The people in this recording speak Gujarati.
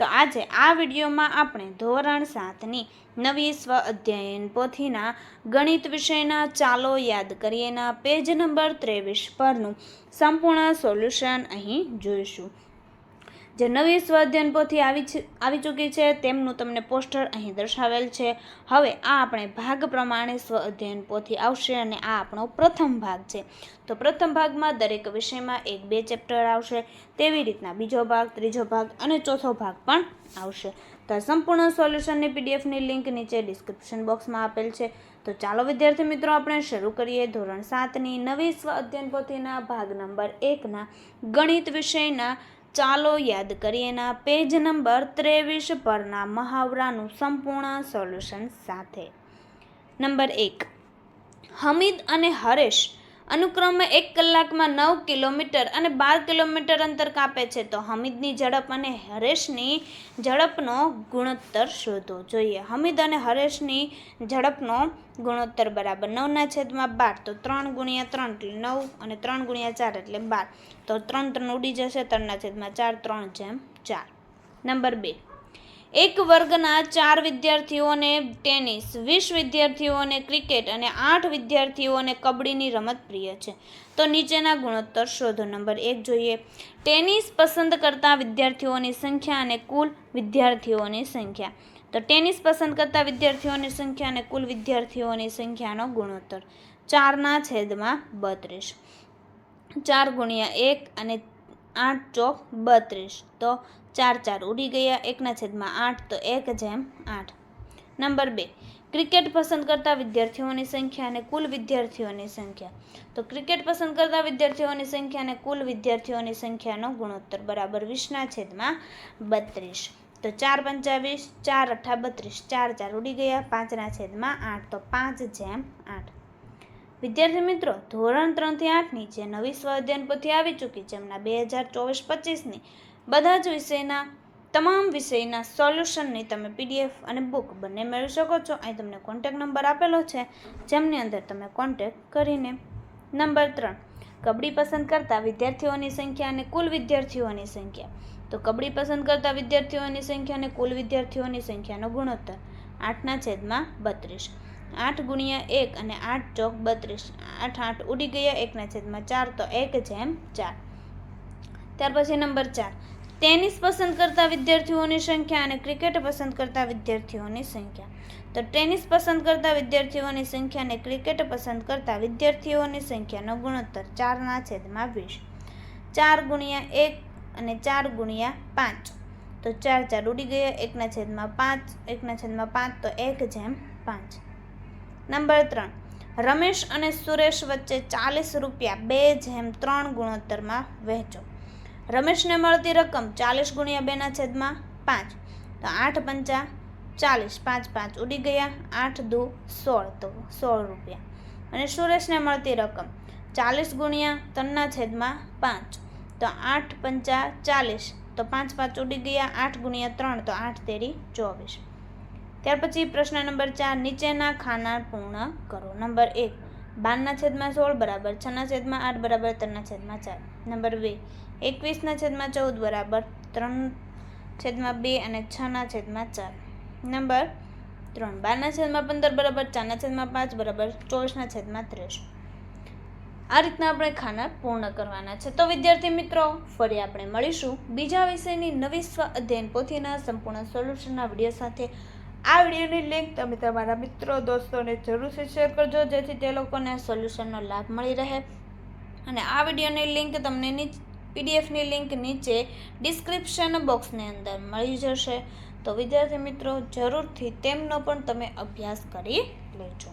તો આજે આ વિડીયોમાં આપણે ધોરણ સાતની નવી સ્વ અધ્યયન પોથીના ગણિત વિષયના ચાલો યાદ કરીએના પેજ નંબર ત્રેવીસ પરનું સંપૂર્ણ સોલ્યુશન અહીં જોઈશું. જે નવી સ્વ અધ્યયન પોથી આવી આવી ચૂકી છે, તેમનું તમને પોસ્ટર અહીં દર્શાવેલ છે. હવે આ આપણે ભાગ પ્રમાણે સ્વ અધ્યયન પોથી આવશે અને આ આપણો પ્રથમ ભાગ છે. તો પ્રથમ ભાગમાં દરેક વિષયમાં એક બે ચેપ્ટર આવશે, તેવી રીતના બીજો ભાગ, ત્રીજો ભાગ અને ચોથો ભાગ પણ આવશે. તો સંપૂર્ણ સોલ્યુશનની પીડીએફની લિંક નીચે ડિસ્ક્રિપ્શન બોક્સમાં આપેલ છે. તો ચાલો વિદ્યાર્થી મિત્રો, આપણે શરૂ કરીએ ધોરણ સાતની નવી સ્વ અધ્યયન પોથીના ભાગ નંબર એકના ગણિત વિષયના ચાલો યાદ કરીએના પેજ નંબર ત્રેવીસ પરના મહાવરાનું સંપૂર્ણ સોલ્યુશન સાથે. નંબર એક, હમીદ અને હરેશ અનુક્રમે એક કલાકમાં નવ કિલોમીટર અને બાર કિલોમીટર અંતર કાપે છે. તો હમીદની ઝડપ અને હરેશની ઝડપનો ગુણોત્તર શોધો. જોઈએ, હમીદ અને હરેશની ઝડપનો ગુણોત્તર બરાબર નવના છેદમાં બાર. તો ત્રણ ગુણ્યા ત્રણ એટલે નવ અને ત્રણ ગુણ્યા ચાર એટલે બાર. તો ત્રણ ત્રણ ઉડી જશે, ત્રણના છેદમાં ચાર, ત્રણ જેમ ચાર. નંબર બે. એક વર્ગના ચાર વિદ્યાર્થીઓને ટેનિસ, વીસ વિદ્યાર્થીઓને ક્રિકેટ અને આઠ વિદ્યાર્થીઓને કબડ્ડીની રમત પ્રિય છે. તો નીચેના ગુણોત્તર શોધો. નંબર એક જોઈએ. ટેનિસ પસંદ કરતા વિદ્યાર્થીઓની સંખ્યા અને કુલ વિદ્યાર્થીઓની સંખ્યા. તો ટેનિસ પસંદ કરતા વિદ્યાર્થીઓની સંખ્યા અને કુલ વિદ્યાર્થીઓની સંખ્યાનો ગુણોત્તર. ચારના છેદમાં બત્રીસ. ચાર ગુણ્યા એક અને આઠ ચોક બત્રીસ. તો ચાર ચાર ઉડી ગયા. એકના છેદમાં આઠ, તો એક જેમ આઠ. નંબર બે. ક્રિકેટ પસંદ કરતા વિદ્યાર્થીઓની સંખ્યા અને કુલ વિદ્યાર્થીઓની સંખ્યા. તો ક્રિકેટ પસંદ કરતા વિદ્યાર્થીઓની સંખ્યા અને કુલ વિદ્યાર્થીઓની સંખ્યાનો ગુણોત્તર બરાબર વીસના છેદમાં બત્રીસ. તો ચાર પંચાવીસ, ચાર અઠ્ઠા બત્રીસ, ચાર ચાર ઉડી ગયા, પાંચના છેદમાં આઠ, તો પાંચ જેમ આઠ. વિદ્યાર્થી મિત્રો, ધોરણ ત્રણથી આઠની જે નવી સ્વ પોથી આવી ચૂકી છે એમના બે હજાર ચોવીસ પચીસની, બધા જ વિષયના, તમામ વિષયના સોલ્યુશનની તમે પીડીએફ અને બુક બંને મેળવી શકો છો. અહીં તમને કોન્ટેક નંબર આપેલો છે, જેમની અંદર તમે કોન્ટેક કરીને નંબર ત્રણ, કબડ્ડી પસંદ કરતા વિદ્યાર્થીઓની સંખ્યા અને કુલ વિદ્યાર્થીઓની સંખ્યા. તો કબડ્ડી પસંદ કરતા વિદ્યાર્થીઓની સંખ્યા અને કુલ વિદ્યાર્થીઓની સંખ્યાનો ગુણોત્તર આઠના છેદમાં બત્રીસ. આઠ ગુણ્યા એક અને આઠ ચોક બત્રીસ. આઠ આઠ ઉડી ગયા એકના છેદમાં ચાર, તો એક જેમ ચાર. ત્યાર પછી નંબર ચાર. ટેનિસ પસંદ કરતા વિદ્યાર્થીઓની સંખ્યા અને ક્રિકેટ પસંદ કરતા વિદ્યાર્થીઓની સંખ્યા. તો ટેનિસ પસંદ કરતા વિદ્યાર્થીઓની સંખ્યા અને ક્રિકેટ પસંદ કરતા વિદ્યાર્થીઓની સંખ્યાનો ગુણોત્તર ચારના છેદમાં વીસ. ચાર ગુણ્યા એક અને ચાર ગુણ્યા પાંચ. તો ચાર ચાર ઉડી ગયા, એકના છેદમાં પાંચ, એકના છેદમાં પાંચ, તો એક જેમ પાંચ. નંબર ત્રણ. રમેશ અને સુરેશ વચ્ચે ચાલીસ રૂપિયા બે જેમ ત્રણ ગુણોત્તરમાં વહેંચો. રમેશને મળતી રકમ ચાલીસ ગુણ્યા બેના છેદમાં પાંચ. તો આઠ પંચા ચાલીસ, પાંચ પાંચ ઉડી ગયા. આઠ દુ સોળ, તો સોળ રૂપિયા. અને સુરેશને મળતી રકમ ચાલીસ ગુણ્યા ત્રણના છેદમાં પાંચ. તો આઠ પંચા ચાલીસ, તો પાંચ પાંચ ઉડી ગયા. આઠ ગુણ્યા ત્રણ, તો આઠ તેરી ચોવીસ. ત્યાર પછી પ્રશ્ન નંબર ચાર, નીચેના ખાના પૂર્ણ કરો. નંબર એક, બારના છેદમાં સોળ બરાબર, છના છેદમાં આઠ બરાબર, ત્રણના છેદમાં ચાર. નંબર બે, એકવીસના છેદમાં ચૌદ બરાબર, ત્રણ છેદમાં બે અને છના છેદમાં ચાર. નંબર ત્રણ, બારના છેદમાં પંદર બરાબર, ચારના છેદમાં પાંચ બરાબર, ચોવીસના છેદમાં ત્રીસ આ રીતના આપણે ખાના પૂર્ણ કરવાના છે. તો વિદ્યાર્થી મિત્રો, ફરી આપણે મળીશું બીજા વિષયની નવી સ્વ અધ્યયન પોથીના સંપૂર્ણ સોલ્યુશનના વીડિયો સાથે. આ વિડીયોની લિંક તમે તમારા મિત્રો, દોસ્તોને જરૂરથી શેર કરજો, જેથી તે લોકોને સોલ્યુશનનો લાભ મળી રહે. અને આ વિડીયોની લિંક તમને નીચ પીડીએફની લિંક નીચે ડિસ્ક્રિપ્શન બોક્સની અંદર મળી જશે. તો વિદ્યાર્થી મિત્રો, જરૂરથી તેમનો પણ તમે અભ્યાસ કરી લેજો.